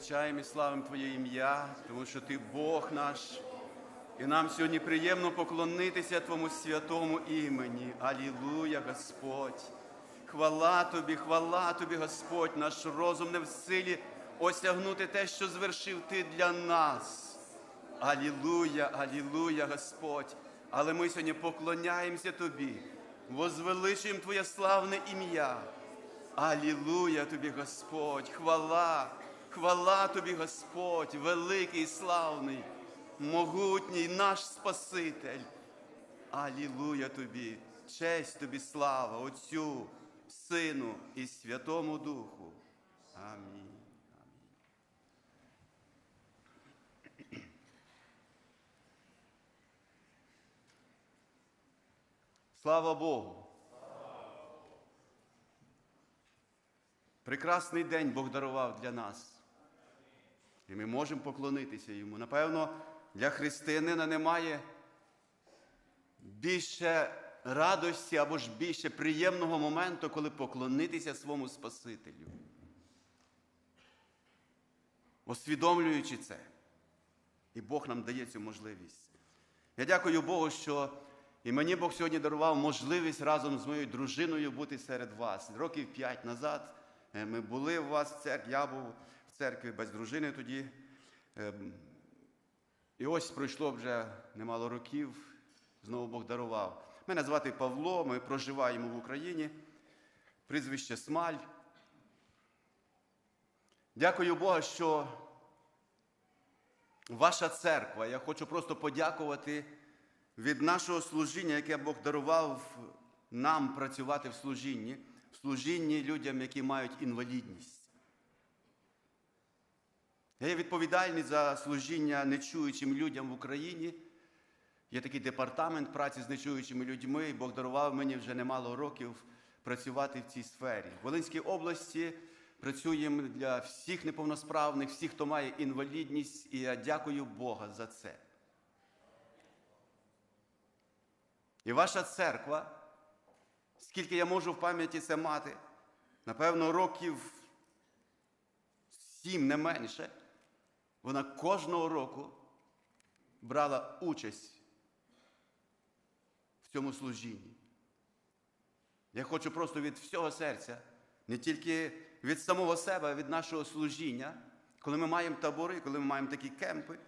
величаємо і славимо Твоє ім'я, тому що Ти Бог наш. І нам сьогодні приємно поклонитися Твому святому імені. Алілуя, Господь. Хвала Тобі, хвала Тобі, Господь, наш розум не в силі осягнути те, що звершив Ти для нас. Алілуя, алілуя, Господь. Але ми сьогодні поклоняємося Тобі, возвеличуємо Твоє славне ім'я. Алілуя тобі, Господь, хвала, хвала тобі, Господь, великий, славний, могутній наш Спаситель. Алілуя тобі, честь тобі, слава Отцю, Сину і Святому Духу. Амінь. Слава Богу! Прекрасний день Бог дарував для нас. І ми можемо поклонитися йому. Напевно, для християнина немає більше радості або ж більше приємного моменту, коли поклонитися своєму Спасителю. Усвідомлюючи це. І Бог нам дає цю можливість. Я дякую Богу, що і мені Бог сьогодні дарував можливість разом з моєю дружиною бути серед вас. Років п'ять назад. Е, Ми були у вас в церкві, я був церкві без дружини тоді. Ем, І ось пройшло вже немало років, знову Бог дарував. Мене звати Павло, ми проживаємо в Україні, прізвище Смаль. Дякую Богу, що ваша церква, я хочу просто подякувати від нашого служіння, яке Бог дарував нам працювати в служінні в служінні людям, які мають інвалідність. Я є відповідальний за служіння нечуючим людям в Україні. Є такий департамент праці з нечуючими людьми, і Бог дарував мені вже немало років працювати в цій сфері. В Волинській області працюємо для всіх неповносправних, всіх, хто має інвалідність, і я дякую Бога за це. І ваша церква скільки я можу в пам'яті це мати, напевно, років сім не менше, вона кожного року брала участь в цьому служінні. Я хочу просто від всього серця, не тільки від самого себе, а від нашого служіння, коли ми маємо табори, коли ми маємо такі кемпи.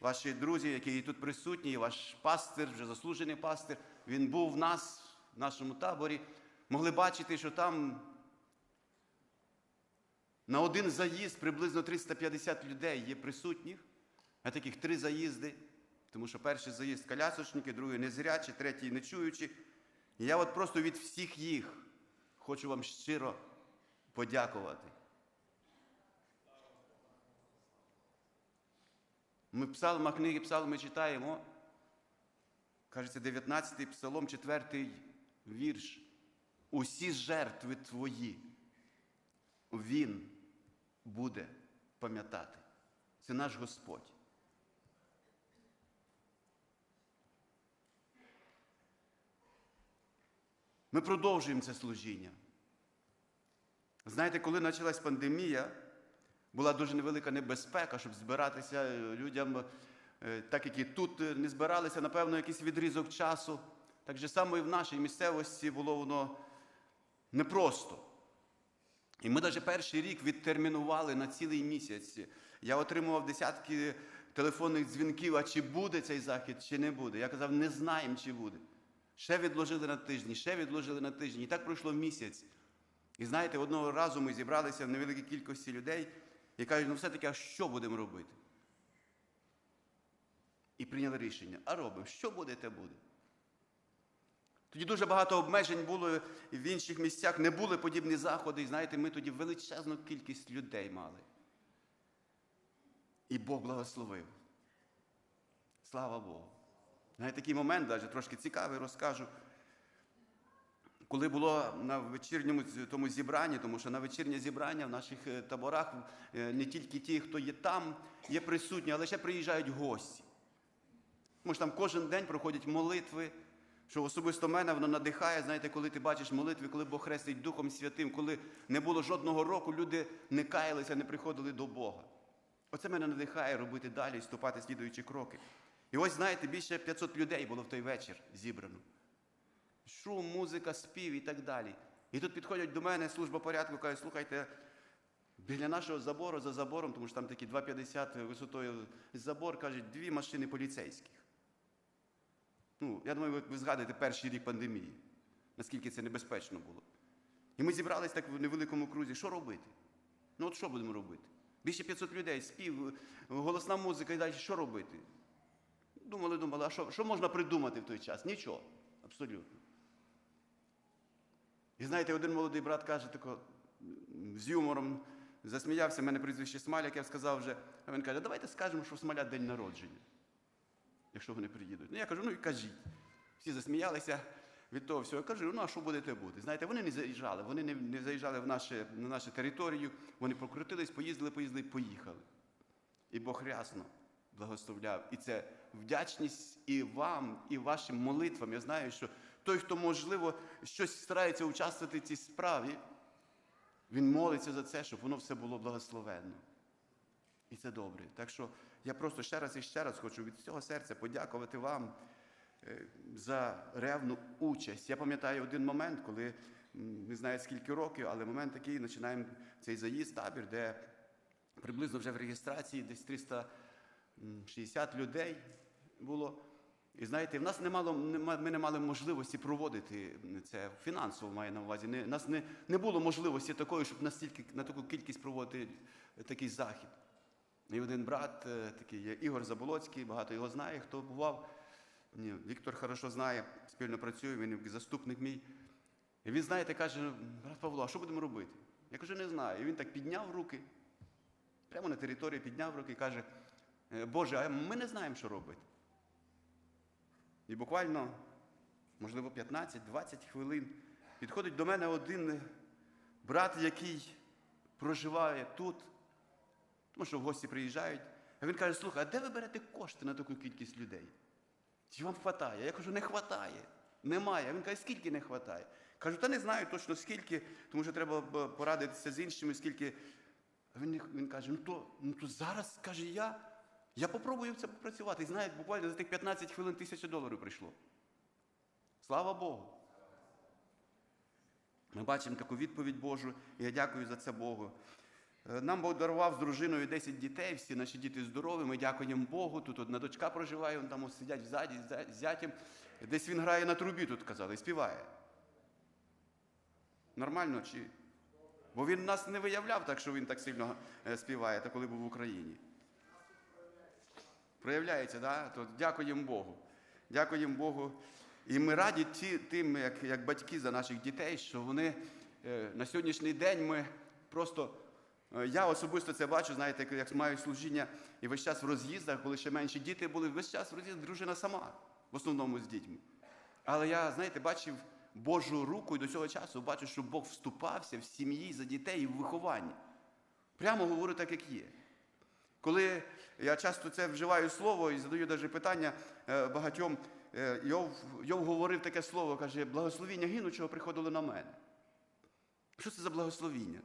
Ваші друзі, які тут присутні, ваш пастир, вже заслужений пастир, він був в нас в нашому таборі, могли бачити, що там на один заїзд приблизно 350 людей є присутніх, а таких три заїзди, тому що перший заїзд колясочники, другий незрячі, третій нечуючі. І я от просто від всіх їх хочу вам щиро подякувати. Ми в псалмах книги псалми читаємо, кажеться, 19-й псалом, 4 вірш. Усі жертви твої Він буде пам'ятати. Це наш Господь. Ми продовжуємо це служіння. Знаєте, коли почалась пандемія, була дуже невелика небезпека, щоб збиратися людям, е, так як і тут не збиралися, напевно, якийсь відрізок часу. Так же само і в нашій місцевості було воно непросто. І ми навіть перший рік відтермінували на цілий місяць. Я отримував десятки телефонних дзвінків, а чи буде цей захід, чи не буде. Я казав, не знаємо, чи буде. Ще відложили на тижні, ще відложили на тижні. І так пройшло місяць. І знаєте, одного разу ми зібралися в невеликій кількості людей і кажуть, ну все-таки, а що будемо робити? І прийняли рішення. А робимо, що буде, те буде. Тоді дуже багато обмежень було в інших місцях, не були подібні заходи. І знаєте, ми тоді величезну кількість людей мали. І Бог благословив. Слава Богу. Знаєте, такий момент, навіть трошки цікавий, розкажу. Коли було на вечірньому тому зібранні, тому що на вечірнє зібрання в наших таборах не тільки ті, хто є там, є присутні, але ще приїжджають гості. Тому що там кожен день проходять молитви Що особисто мене воно надихає, знаєте, коли ти бачиш молитви, коли Бог хрестить Духом Святим, коли не було жодного року, люди не каялися, не приходили до Бога. Оце мене надихає робити далі і ступати слідуючі кроки. І ось, знаєте, більше 500 людей було в той вечір зібрано. Шум, музика, спів і так далі. І тут підходять до мене служба порядку, кажуть, слухайте, біля нашого забору, за забором, тому що там такі 2,50 висотою забор, кажуть, дві машини поліцейських. Ну, я думаю, ви, згадуєте перший рік пандемії, наскільки це небезпечно було. І ми зібрались так в невеликому крузі. Що робити? Ну от що будемо робити? Більше 500 людей, спів, голосна музика і далі. Що робити? Думали, думали, а що, що можна придумати в той час? Нічого. Абсолютно. І знаєте, один молодий брат каже тако, з юмором засміявся, в мене прізвище Смаля, як я сказав вже. А він каже, давайте скажемо, що в Смоля день народження, якщо вони приїдуть. Ну я кажу, ну і кажіть. Всі засміялися від того всього. Я кажу, ну а що будете бути? Знаєте, вони не заїжджали, вони не, не заїжджали в наше, на нашу територію, вони прокрутились, поїздили, поїздили, поїхали. І Бог рясно благословляв. І це вдячність і вам, і вашим молитвам. Я знаю, що той, хто, можливо, щось старається участвувати в цій справі, він молиться за це, щоб воно все було благословенно. І це добре. Так що я просто ще раз і ще раз хочу від всього серця подякувати вам е, за ревну участь. Я пам'ятаю один момент, коли не знаю скільки років, але момент такий, починаємо цей заїзд, табір, де приблизно вже в реєстрації десь 360 людей було. І знаєте, в нас не мало, ми не мали можливості проводити це фінансово має на увазі. Не, нас не, не було можливості такої, щоб настільки на таку кількість проводити такий захід. І один брат, е, такий є Ігор Заболоцький, багато його знає, хто бував. Ні, Віктор хорошо знає, спільно працює, він заступник мій. І він, знаєте, каже, брат Павло, а що будемо робити? Я кажу, не знаю. І він так підняв руки, прямо на території підняв руки і каже, «Е, Боже, а ми не знаємо, що робити. І буквально, можливо, 15-20 хвилин підходить до мене один брат, який проживає тут, тому що в гості приїжджають. А він каже, слухай, а де ви берете кошти на таку кількість людей? Чи вам хватає? Я кажу, не хватає. Немає. А він каже, скільки не хватає? Кажу, та не знаю точно скільки, тому що треба порадитися з іншими, скільки. А він, він каже, ну то, ну то зараз, каже, я, я попробую це попрацювати. І знаєте, буквально за тих 15 хвилин тисяча доларів прийшло. Слава Богу. Ми бачимо таку відповідь Божу, і я дякую за це Богу. Е, Нам Бог дарував з дружиною 10 дітей, всі наші діти здорові, ми дякуємо Богу. Тут одна дочка проживає, вони там сидять ззаді з зятям. Десь він грає на трубі, тут казали, співає. Нормально чи? Бо він нас не виявляв так, що він так сильно е, співає, та коли був в Україні. Проявляється, да? то дякуємо Богу. Дякуємо Богу. І ми раді тим, як, як батьки за наших дітей, що вони е, на сьогоднішній день ми просто. Е, Я особисто це бачу, знаєте, як- маю служіння і весь час в роз'їздах, коли ще менші діти були, весь час в роз'їздах дружина сама, в основному з дітьми. Але я, знаєте, бачив Божу руку і до цього часу бачу, що Бог вступався в сім'ї за дітей і в вихованні. Прямо говорю так, як є. Коли я часто це вживаю слово і задаю навіть питання е, багатьом, е, Йов, Йов говорив таке слово, каже, благословіння гинучого приходило на мене. Що це за благословіння?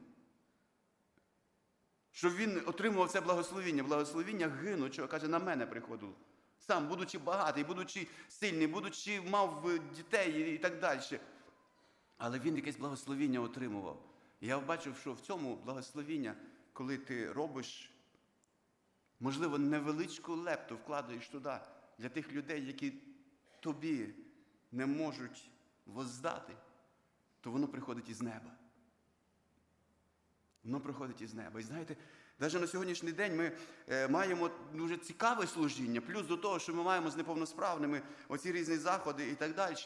Щоб він отримував це благословіння, благословіння гинучого, каже, на мене приходило. Сам, будучи багатий, будучи сильний, будучи мав е, дітей і так далі. Але він якесь благословіння отримував. Я бачив, що в цьому благословіння, коли ти робиш, можливо, невеличку лепту вкладаєш туди для тих людей, які тобі не можуть воздати, то воно приходить із неба. Воно приходить із неба. І знаєте, навіть на сьогоднішній день ми е, маємо дуже цікаве служіння, плюс до того, що ми маємо з неповносправними оці різні заходи і так далі.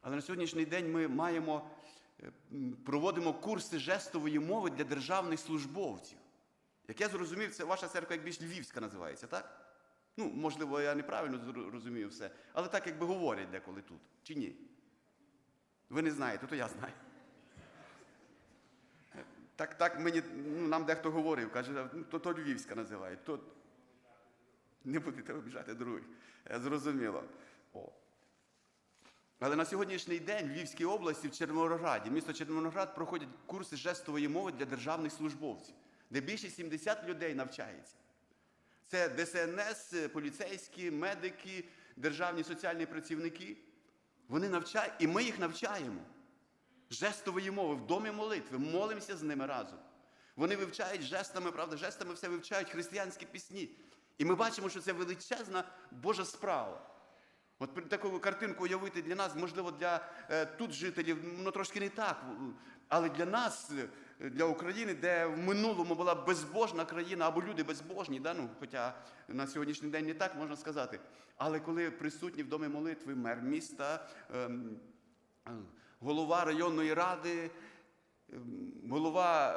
Але на сьогоднішній день ми маємо, е, проводимо курси жестової мови для державних службовців. Як я зрозумів, це ваша церква як більш львівська називається, так? Ну, можливо, я неправильно зр- розумію все, але так якби говорять деколи тут, чи ні? Ви не знаєте, то я знаю. Так, так мені, ну, нам дехто говорив, каже, ну, то, то Львівська називають, то не будете обіжати других. Е, Зрозуміло. О. Але на сьогоднішній день в Львівській області, в Червонограді, місто Червоноград проходять курси жестової мови для державних службовців, де більше 70 людей навчається. Це ДСНС, поліцейські, медики, державні соціальні працівники. Вони навчають, і ми їх навчаємо. Жестової мови в домі молитви, молимося з ними разом. Вони вивчають жестами, правда, жестами все вивчають християнські пісні. І ми бачимо, що це величезна Божа справа. От таку картинку уявити для нас, можливо, для е, тут жителів, ну трошки не так. Але для нас, е, для України, де в минулому була безбожна країна або люди безбожні, да? ну, хоча на сьогоднішній день не так можна сказати. Але коли присутні в домі молитви мер міста, е, голова районної ради, ем, голова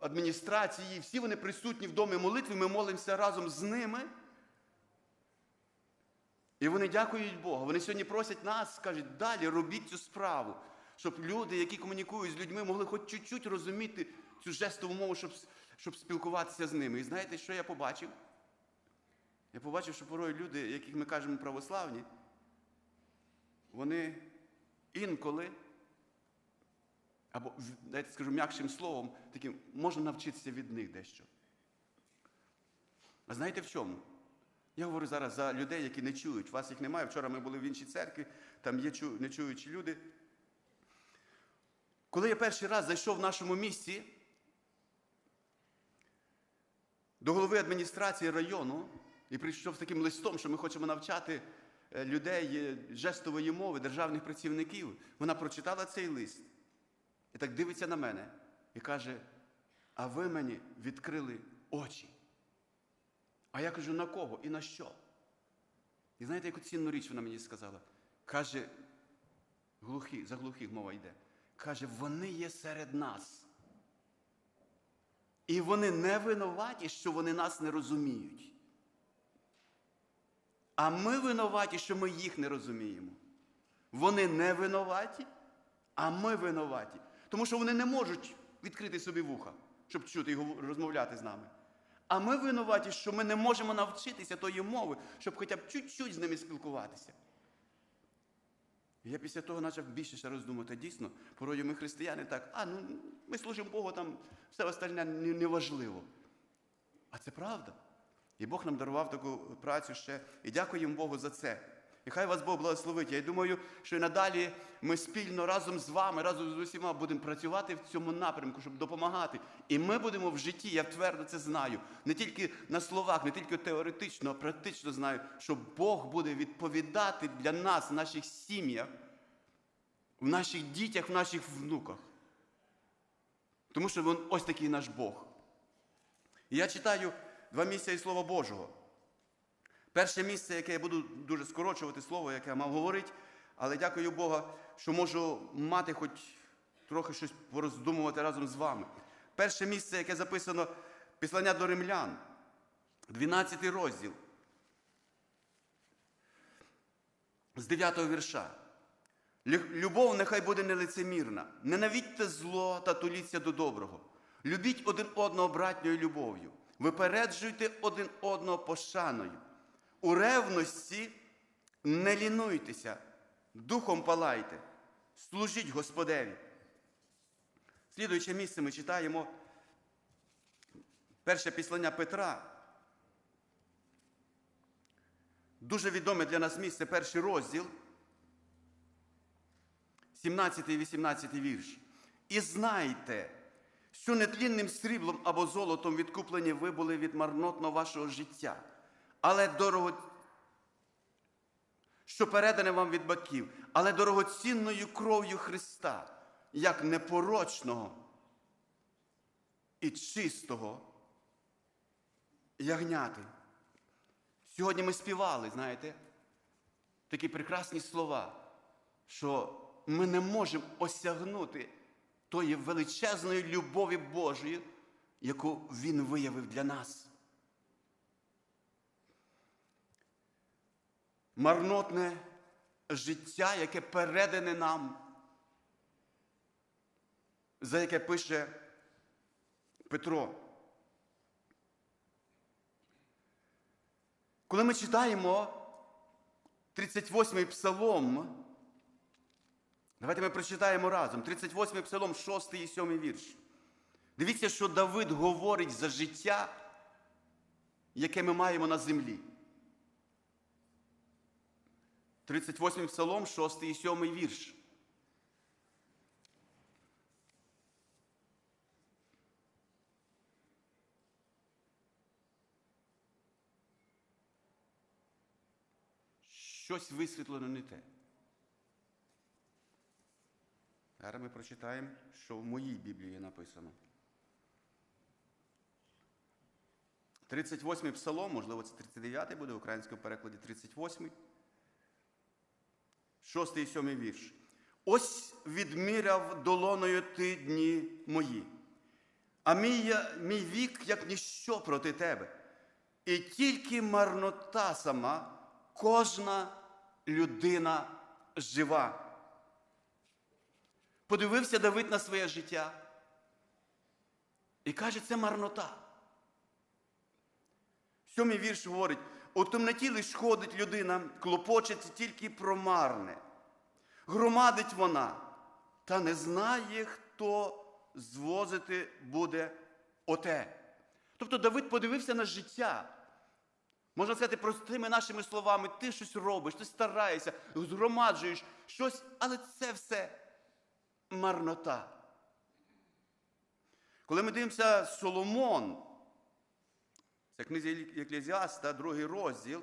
адміністрації, всі вони присутні в домі молитви, ми молимося разом з ними. І вони дякують Богу. Вони сьогодні просять нас, кажуть, далі робіть цю справу, щоб люди, які комунікують з людьми, могли хоч чуть-чуть розуміти цю жестову мову, щоб, щоб спілкуватися з ними. І знаєте, що я побачив? Я побачив, що порою люди, яких ми кажемо православні, вони інколи, або, дайте скажу м'якшим словом, таким, можна навчитися від них дещо. А знаєте в чому? Я говорю зараз за людей, які не чують. Вас їх немає. Вчора ми були в іншій церкві, там є чу- нечуючі люди. Коли я перший раз зайшов в нашому місті до голови адміністрації району і прийшов з таким листом, що ми хочемо навчати людей е, жестової мови, державних працівників, вона прочитала цей лист і так дивиться на мене і каже: А ви мені відкрили очі. А я кажу, на кого і на що? І знаєте, яку цінну річ вона мені сказала? Каже, глухі, за глухих мова йде. Каже, вони є серед нас. І вони не винуваті, що вони нас не розуміють. А ми винуваті, що ми їх не розуміємо. Вони не винуваті, а ми винуваті. Тому що вони не можуть відкрити собі вуха, щоб чути і розмовляти з нами. А ми винуваті, що ми не можемо навчитися тої мови, щоб хоча б чуть-чуть з ними спілкуватися. Я після того почав більше ще роздумати. Дійсно, порою ми християни так, а ну ми служимо Богу, там все остальне неважливо. А це правда. І Бог нам дарував таку працю ще. І дякуємо Богу за це. І хай вас Бог благословить. Я думаю, що і надалі ми спільно разом з вами, разом з усіма будемо працювати в цьому напрямку, щоб допомагати. І ми будемо в житті, я твердо це знаю. Не тільки на словах, не тільки теоретично, а практично знаю, що Бог буде відповідати для нас, в наших сім'ях, в наших дітях, в наших внуках. Тому що він ось такий наш Бог. І я читаю два місця із Слова Божого. Перше місце, яке я буду дуже скорочувати слово, яке я мав говорити, але дякую Богу, що можу мати хоч трохи щось пороздумувати разом з вами. Перше місце, яке записано Післання до римлян, 12 розділ. З 9 вірша. Любов нехай буде нелицемірна. Ненавидьте зло та туліться до доброго. Любіть один одного братньою любов'ю. Випереджуйте один одного пошаною. У ревності не лінуйтеся, духом палайте, служіть Господеві. Слідуюче місце ми читаємо перше післання Петра. Дуже відоме для нас місце, перший розділ. 17 і 18 вірш. І знайте, що нетлінним сріблом або золотом відкуплені ви були від марнотного вашого життя, але дорого, що передане вам від батьків, але дорогоцінною кров'ю Христа, як непорочного і чистого ягняти. Сьогодні ми співали, знаєте, такі прекрасні слова, що ми не можемо осягнути тої величезної любові Божої, яку Він виявив для нас. Марнотне життя, яке передане нам, за яке пише Петро. Коли ми читаємо 38-й псалом, Давайте ми прочитаємо разом. 38 псалом, 6 і 7 вірш. Дивіться, що Давид говорить за життя, яке ми маємо на землі. 38 псалом, 6 і 7 вірш. Щось висвітлено не те. Зараз ми прочитаємо, що в моїй Біблії написано. 38-й псалом, можливо, це 39-й буде в українському перекладі 38-й. 6 і 7 вірш. Ось відміряв долоною ти дні мої, а мій, мій вік, як ніщо проти тебе. І тільки марнота сама, кожна людина жива. Подивився Давид на своє життя і каже, це марнота. Сьомий вірш говорить: у темноті лиш ходить людина, клопочеться тільки про марне. Громадить вона, та не знає, хто звозити буде оте. Тобто Давид подивився на життя. Можна сказати, простими нашими словами, ти щось робиш, ти стараєшся, згромаджуєш щось, але це все марнота. Коли ми дивимося Соломон, це книзя Еклезіаста, другий розділ,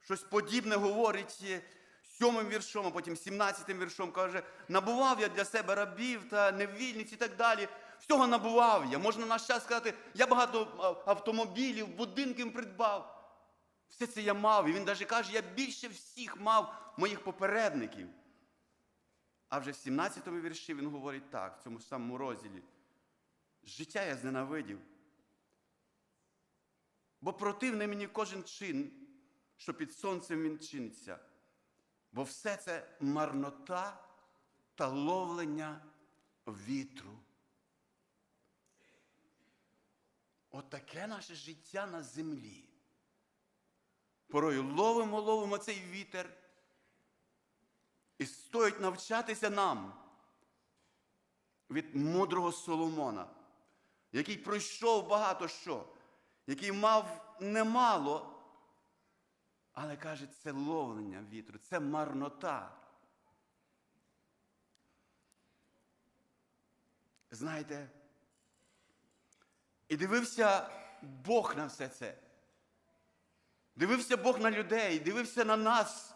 щось подібне говорить сьомим віршом, а потім сімнадцятим віршом каже, набував я для себе рабів та невільниць і так далі. Всього набував я. Можна наш час сказати, я багато автомобілів, будинків придбав. Все це я мав. І він навіть каже, я більше всіх мав моїх попередників. А вже в 17-му вірші він говорить так, в цьому самому розділі. Життя я зненавидів. Бо противний мені кожен чин, що під сонцем він чиниться. Бо все це марнота та ловлення вітру. Отаке наше життя на землі. Порою ловимо, ловимо цей вітер. І стоїть навчатися нам від мудрого Соломона, який пройшов багато що, який мав немало, але каже, це ловлення вітру, це марнота. Знаєте, і дивився Бог на все це. Дивився Бог на людей, дивився на нас,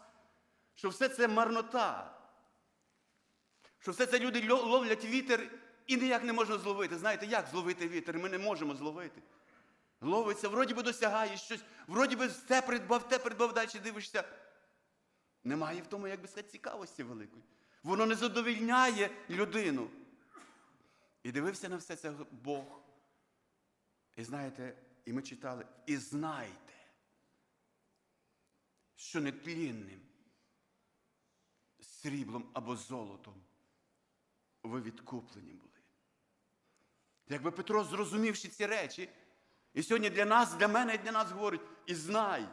що все це марнота. Що все це люди ло- ловлять вітер і ніяк не можна зловити. Знаєте, як зловити вітер? Ми не можемо зловити. Ловиться, вроді би досягаєш щось, вроді би те придбав, те придбав, далі дивишся. Немає в тому, як би сказати, цікавості великої. Воно не задовільняє людину. І дивився на все це Бог. І знаєте, і ми читали, і знайте, що нетлінним сріблом або золотом ви відкуплені були. Якби Петро, зрозумівши ці речі, і сьогодні для нас, для мене і для нас говорить, і знай.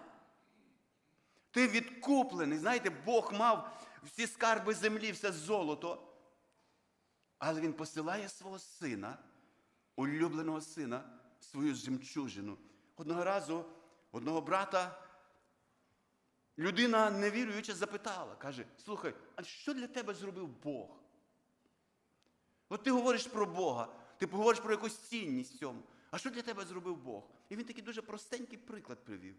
Ти відкуплений. Знаєте, Бог мав всі скарби землі, все золото. Але Він посилає свого сина, улюбленого сина, свою жемчужину. Одного разу одного брата людина невіруюча запитала, каже: слухай, а що для тебе зробив Бог? От ти говориш про Бога, ти говориш про якусь цінність цьому. А що для тебе зробив Бог? І він такий дуже простенький приклад привів.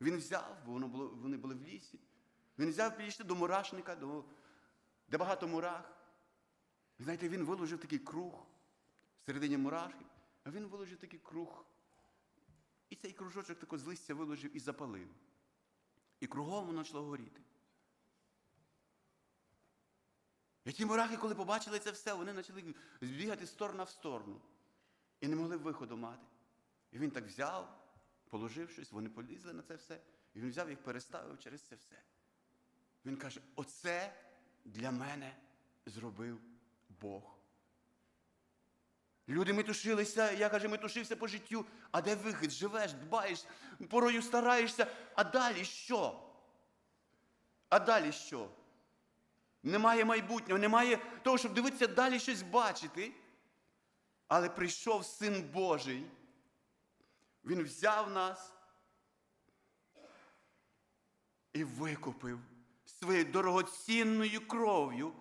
Він взяв, бо воно було, вони були в лісі. Він взяв, підійшли до мурашника, до, де багато мурах. Знаєте, він виложив такий круг всередині мурашки, а він виложив такий круг. І цей кружочок тако з листя виложив і запалив. І кругом воно почало горіти. І ті мурахи, коли побачили це все, вони почали збігати з сторона в сторону. І не могли виходу мати. І він так взяв, положив щось, вони полізли на це все. І він взяв їх, переставив через це все. Він каже: оце для мене зробив Бог. Люди метушилися, я каже, метушився по життю. А де вихід? Живеш, дбаєш, порою стараєшся. А далі що? А далі що? немає майбутнього, немає того, щоб дивитися далі щось бачити. Але прийшов Син Божий. Він взяв нас і викупив своєю дорогоцінною кров'ю,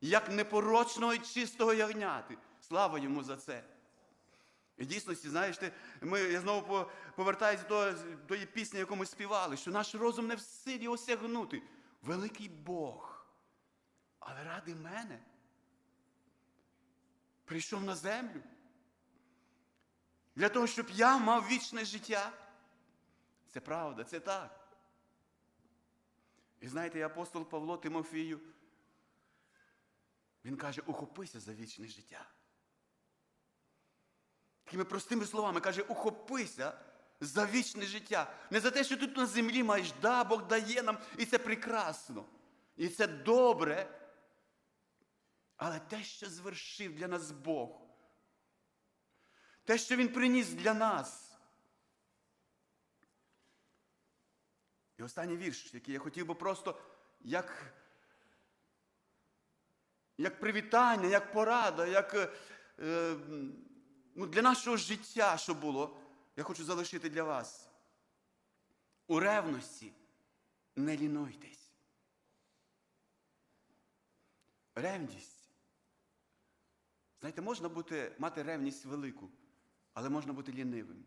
як непорочного і чистого ягняти. Слава йому за це. І дійсності, знаєш, ти, ми, я знову повертаюся до тої пісні, яку ми співали, що наш розум не в силі осягнути. Великий Бог. Але ради мене прийшов на землю. Для того, щоб я мав вічне життя. Це правда, це так. І знаєте, апостол Павло Тимофію, він каже, ухопися за вічне життя. Такими простими словами каже, ухопися за вічне життя. Не за те, що тут на землі маєш, да, Бог дає нам, і це прекрасно. І це добре. Але те, що звершив для нас Бог, те, що Він приніс для нас. І останній вірш, який я хотів би просто як, як привітання, як порада, як е, ну, для нашого життя, що було, я хочу залишити для вас. У ревності не лінуйтесь. Ревність. Знаєте, можна бути, мати ревність велику, але можна бути лінивим.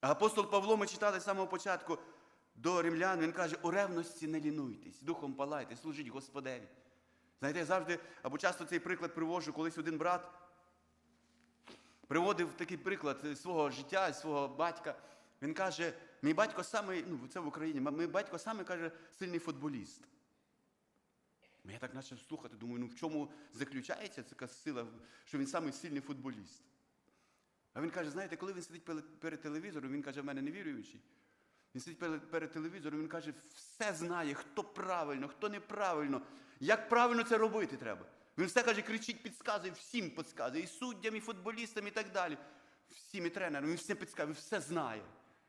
А апостол Павло, ми читали з самого початку до римлян, він каже, у ревності не лінуйтесь, духом палайте, служіть Господеві. Знаєте, я завжди або часто цей приклад привожу, колись один брат приводив такий приклад свого життя, свого батька. Він каже, мій батько самий, ну це в Україні, мій батько самий каже, сильний футболіст. Я так почав слухати, думаю, ну в чому заключається така сила, що він самий сильний футболіст. А він каже, знаєте, коли він сидить перед- телевізором, він каже, в мене невіруючий. Він сидить перед телевізором, він каже, все знає, хто правильно, хто неправильно, як правильно це робити треба. Він все каже, кричить, підказує, всім підказує, і суддям, і футболістам, і так далі. Всім і тренерам, він все підказує, він все знає.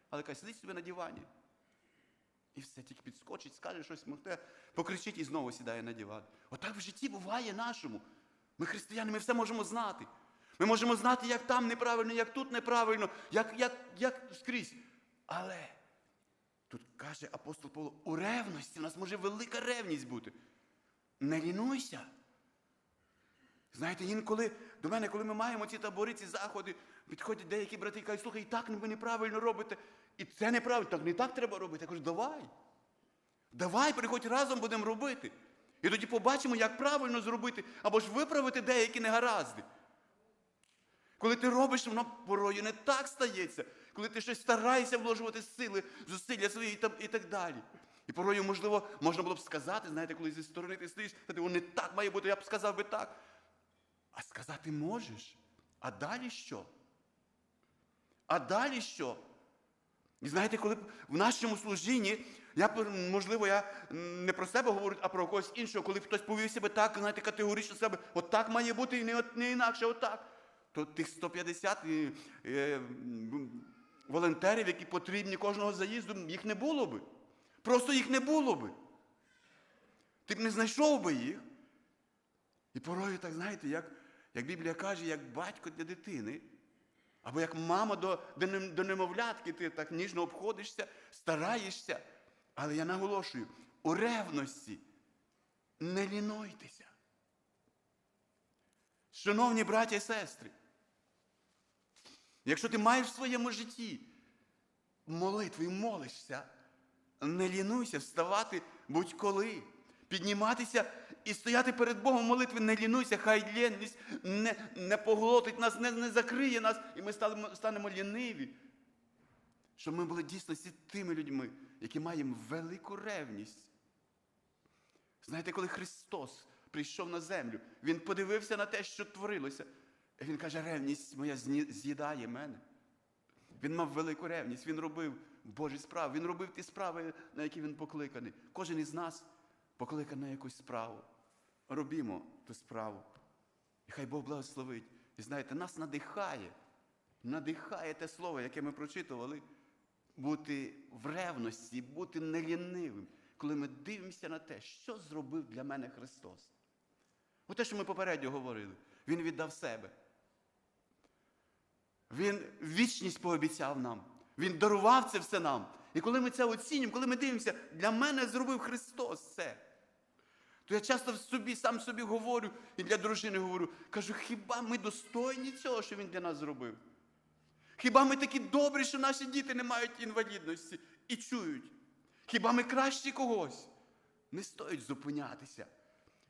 Але каже, сидить собі на дивані. І все тільки підскочить, скаже щось, могте, покричить і знову сідає на диван. Отак в житті буває нашому. Ми християни, ми все можемо знати. Ми можемо знати, як там неправильно, як тут неправильно, як, як, як скрізь. Але тут каже апостол Павло, у ревності у нас може велика ревність бути. Не лінуйся. Знаєте, інколи до мене, коли ми маємо ці табори, ці заходи, підходять деякі брати і кажуть, слухай, і так ви неправильно робите. І це неправильно, так не так треба робити. Я кажу, давай. Давай, приходь разом будемо робити. І тоді побачимо, як правильно зробити, або ж виправити деякі негаразди. Коли ти робиш, воно порою не так стається. Коли ти щось стараєшся вложувати сили, зусилля свої і, так далі. І порою, можливо, можна було б сказати, знаєте, коли зі сторони ти стоїш, та ти, не так має бути, я б сказав би так. А сказати можеш. А далі що? А далі що? І знаєте, коли в нашому служінні, я, можливо, я не про себе говорю, а про когось іншого, коли хтось повів себе так, знаєте, категорично себе, от так має бути і не, не інакше, отак. То тих 150 е, е, волонтерів, які потрібні кожного заїзду, їх не було би. Просто їх не було би. Ти б не знайшов би їх. І порою, так знаєте, як, як Біблія каже, як батько для дитини, або як мама до, до, немовлятки, ти так ніжно обходишся, стараєшся. Але я наголошую, у ревності не лінуйтеся. Шановні браті і сестри, якщо ти маєш в своєму житті молитви і молишся, не лінуйся вставати будь-коли, підніматися і стояти перед Богом в молитві, не лінуйся, хай лінність не, не поглотить нас, не, не закриє нас, і ми станемо, станемо ліниві. Щоб ми були дійсно тими людьми, які маємо велику ревність. Знаєте, коли Христос прийшов на землю, Він подивився на те, що творилося. І Він каже, ревність моя з'їдає мене. Він мав велику ревність, він робив Божі справи, він робив ті справи, на які він покликаний. Кожен із нас покликаний на якусь справу. Робімо ту справу. І хай Бог благословить. І знаєте, нас надихає, надихає те слово, яке ми прочитували, бути в ревності, бути нелінивим. Коли ми дивимося на те, що зробив для мене Христос. Оте, що ми попередньо говорили, Він віддав себе. Він вічність пообіцяв нам. Він дарував це все нам. І коли ми це оцінюємо, коли ми дивимося, для мене зробив Христос це. То я часто в собі, сам собі говорю і для дружини говорю, кажу, хіба ми достойні цього, що він для нас зробив? Хіба ми такі добрі, що наші діти не мають інвалідності і чують? Хіба ми кращі когось? Не стоїть зупинятися.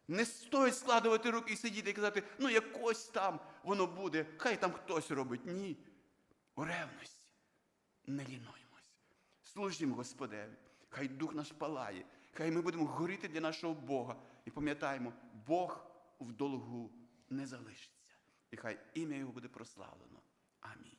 Не стоїть складувати руки і сидіти і казати, ну якось там воно буде, хай там хтось робить. Ні. У ревності не лінуємось. Служимо Господеві. Хай дух наш палає, хай ми будемо горіти для нашого Бога. І пам'ятаємо, Бог в долгу не залишиться. І хай ім'я Його буде прославлено. Амінь.